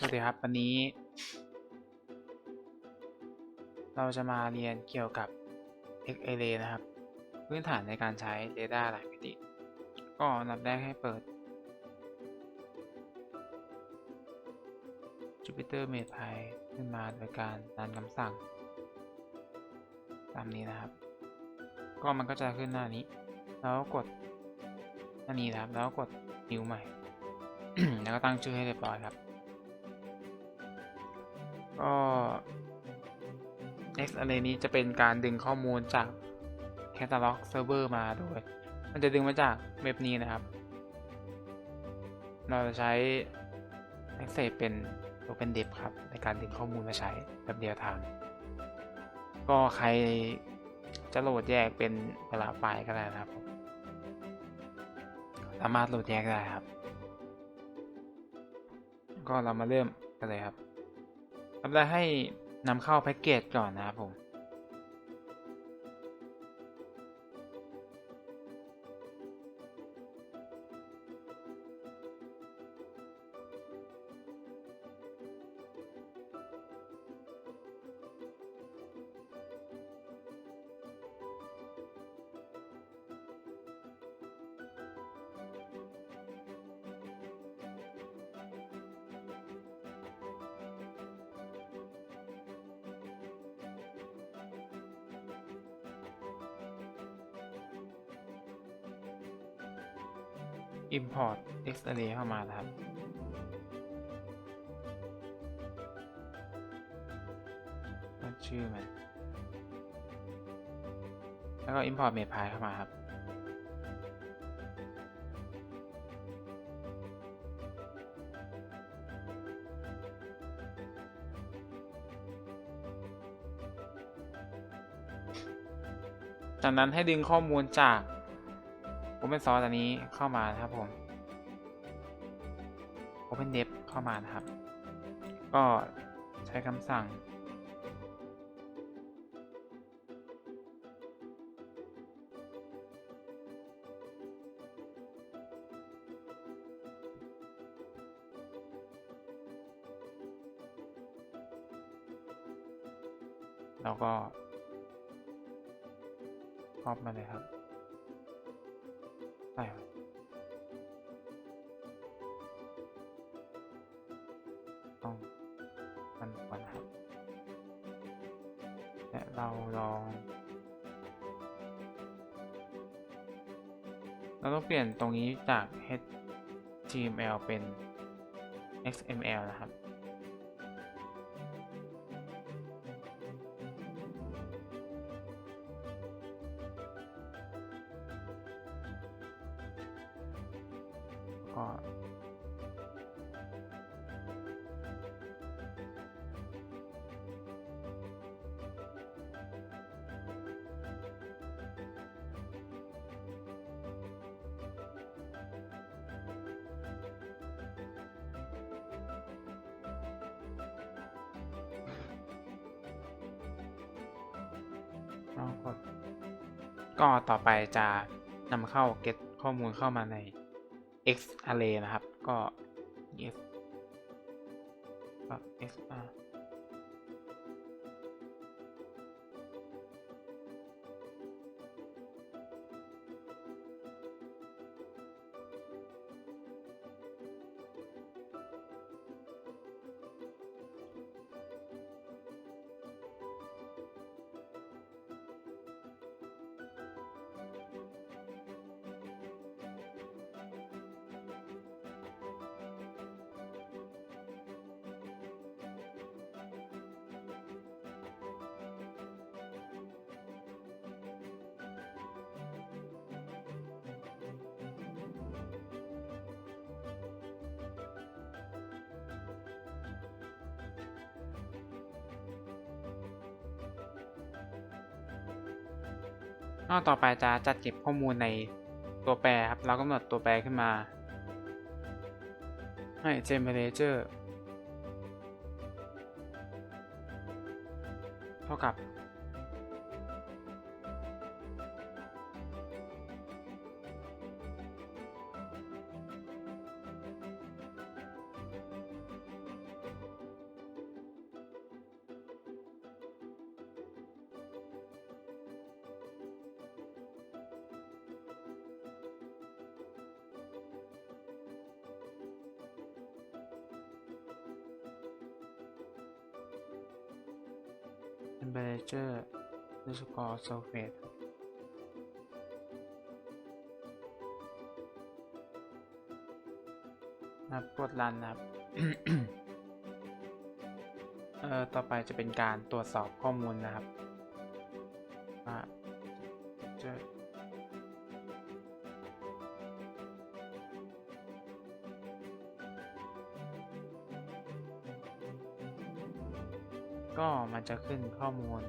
สวัสดีครับ วันนี้ เราจะมาเรียนเกี่ยวกับ X-Array นะครับ พื้นฐานในการใช้เรดาร์หลายมิติ ก็อันดับแรกให้เปิด Jupyter MatePy ขึ้นมาโดยการรันคำสั่ง ตามนี้นะครับ ก็มันก็จะขึ้นหน้านี้ แล้วกดหน้านี้นะครับ แล้วก็กดนิ้วใหม่ แล้วก็ตั้งชื่อให้เรียบร้อยครับ ก็ X Array นี้จะเป็นการดึงข้อมูลจาก Catalog Server มาโดย มันจะดึงมาจากเว็บนี้นะครับ เราจะใช้ Access เป็น OpenDep ครับ ในการดึงข้อมูลมาใช้แบบเดียวทางก็ใครจะโหลดแยกเป็นเวลาไฟล์ก็ได้นะครับ สามารถโหลดแยกได้ครับ ก็เรามาเริ่มกันเลยครับ ทำได้ให้นำเข้าแพ็กเกจก่อนนะครับผม Import X-Array เข้ามานะครับ ตั้งชื่อมัน แล้วก็ Import MatePy เข้ามาครับ จากนั้นให้ดึงข้อมูลจาก Open Source อันนี้เข้ามานะครับผม Open Dep เข้ามานะครับ ก็ใช้คำสั่ง แล้วก็ครอบมาเลยครับ ใช่ครับต้องมันก่อนนะครับและเราลอง เราต้องเปลี่ยนตรงนี้จาก HTML เป็น XML นะครับ ก็ต่อไปจะนำเข้า get ข้อมูลเข้ามาใน x array นะครับ ก็ x ก็ x r นอกต่อไปจะจัดเก็บข้อมูลในตัวแปรครับ เรากำหนดตัวแปรขึ้นมาให้ temperature เท่ากับ temperature underscore surface นะครับกดรันนะครับ เอ่อ ต่อไปจะเป็นการตรวจสอบข้อมูลนะครับ จะขึ้นข้อมูล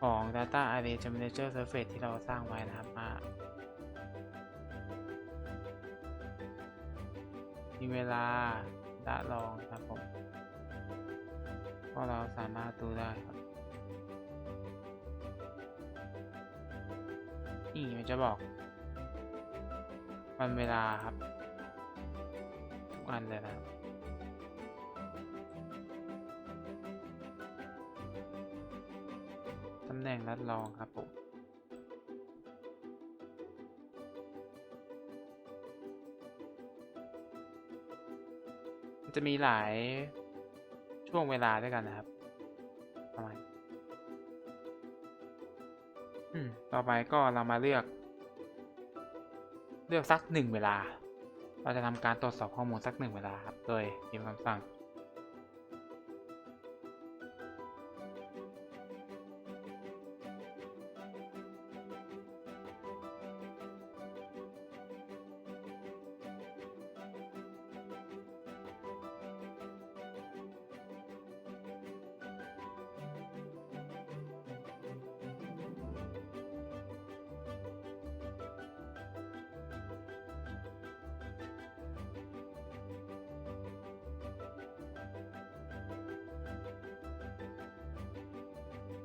ของ Data Array Temperature Surface ที่เราสร้างไว้นะครับมามีเวลาละลองครับผมก็เราสามารถดูได้ครับนี่มันจะบอก วันเวลาครับ ทุกอันเลยนะครับำแหน่งรัดรองครับผมมันจะมีหลายช่วงเวลาด้วยกันนะครับ ประมาณอืมต่อไปก็เรามาเลือก เลือกสักหนึ่งเวลา เราจะทำการตรวจสอบข้อมูลสักหนึ่งเวลาครับ โดยพิมพ์คำสั่ง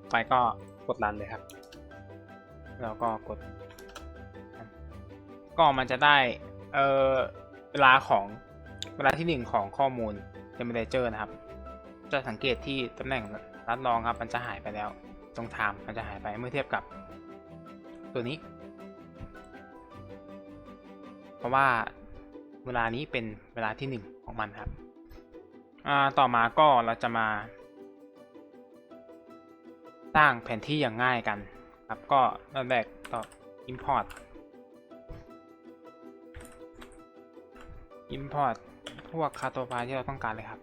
ไปก็กดรันเลยครับ แล้วก็กด ก็มันจะได้เออเวลาของเวลาที่หนึ่งของข้อมูล temperature นะครับ จะสังเกตที่ตำแหน่งรัดรองครับ มันจะหายไปแล้วตรงไทม์มันจะหายไปเมื่อเทียบกับตัวนี้ เพราะว่าเวลานี้เป็นเวลาที่หนึ่งของมันครับต่อมาก็เราจะมา สร้างแผนที่อย่างง่ายกันครับก็นั่นแรกต่อ import import พวกคาโตไฟล์ที่เราต้องการเลยครับ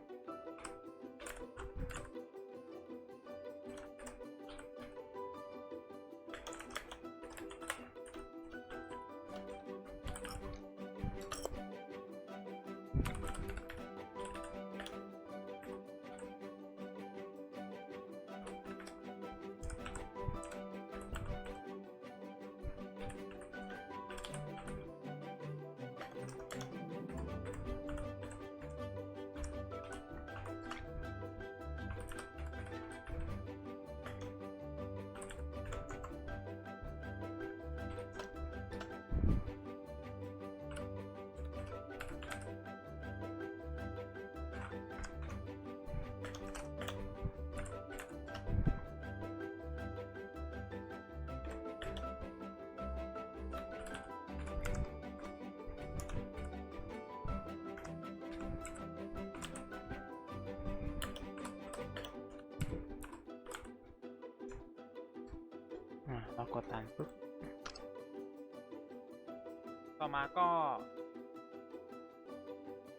เรากดตันปุ๊บ ต่อมาก็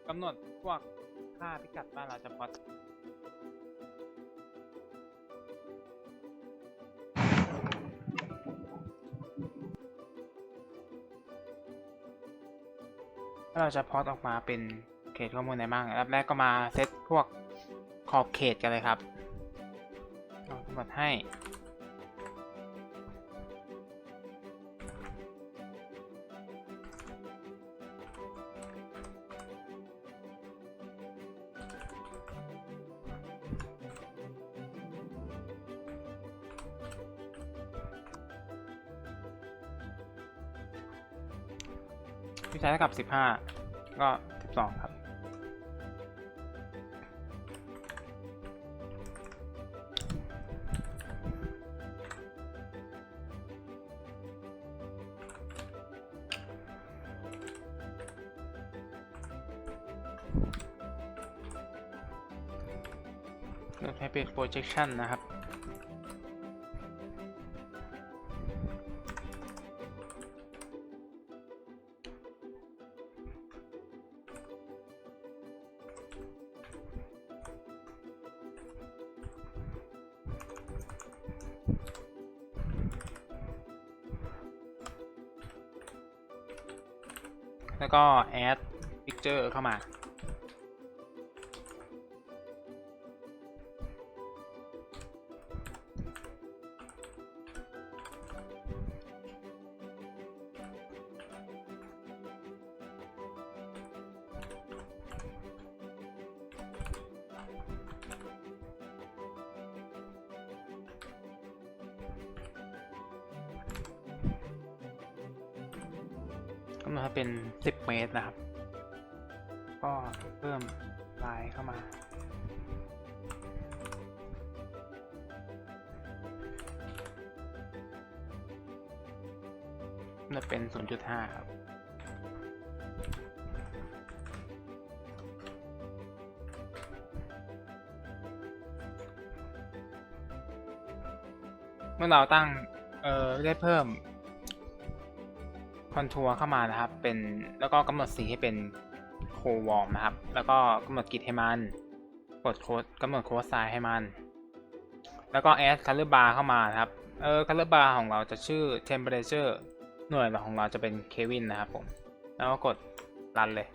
กำหนดพวกค่าพิกัดว่าเราจะพอดถ้าเราจะพอตออกมาเป็นเขตข้อมูลไหนบ้างอันดับแรกก็มาเซตพวกขอบเขตกันเลยครับเรากำหนดให้ ที่ใช้เท่ากับ 15 ก็ 12 ครับเลือกให้เป็น projection นะครับ แล้วก็ add picture เข้ามา กำหนดให้เป็น 10 เมตรนะครับ ก็เพิ่มลายเข้ามากำหนดเป็น 0.5 ครับเมื่อเราตั้ง เอ่อ ได้เพิ่ม คอนทัวร์เข้ามานะครับ เป็นแล้วก็กำหนดสีให้เป็นโควอร์มนะครับ แล้วก็กำหนดกิจให้มัน กดโค้ดกำหนดโค้ดไซน์ให้มัน แล้วก็ add color bar เข้ามานะครับ เออ color bar ของเราจะชื่อ temperature หน่วยของเราจะเป็นเควินนะครับผม แล้วก็กดรันเลย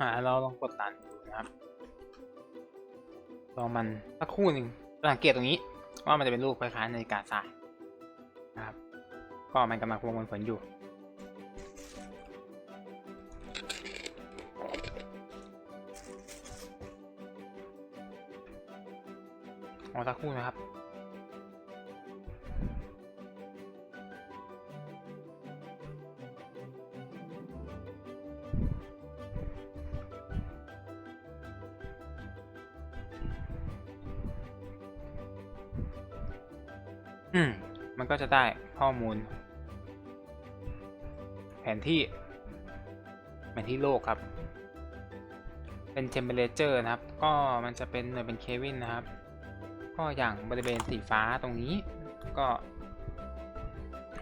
อ่าเราลองกดรันดูนะครับลองมันสักครู่หนึ่งสังเกตตรงนี้ ว่ามันจะเป็นรูปคล้ายๆนาฬิกาทรายนะครับ ก็มันกำลังประมวลผลอยู่ รอสักครู่นะครับ อืม มันก็จะได้ข้อมูล แผนที่ แผนที่โลกครับ เป็น temperature นะครับ ก็มันจะเป็นหน่วยเป็นเควินนะครับ ก็อย่างบริเวณสีฟ้าตรงนี้ก็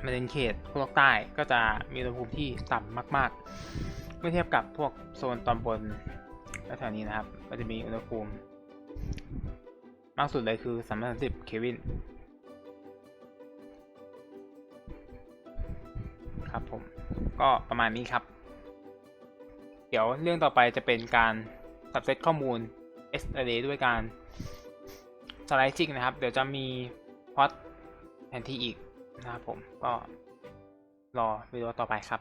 มันเป็นเขตพวกใต้ก็จะมีอุณหภูมิที่ต่ำมาก ๆ เมื่อเทียบกับพวกโซนตอนบนและแถวนี้นะครับ ก็จะมีอุณหภูมิ มากสุดเลยคือ330เควิน ผม ก็ประมาณนี้ครับ เดี๋ยวเรื่องต่อไปจะเป็นการ subset ข้อมูล SArray ด้วยการสไลด์จิกนะครับ เดี๋ยวจะมีพอดแผนที่อีกนะครับผมก็รอวิดีโอต่อไปครับ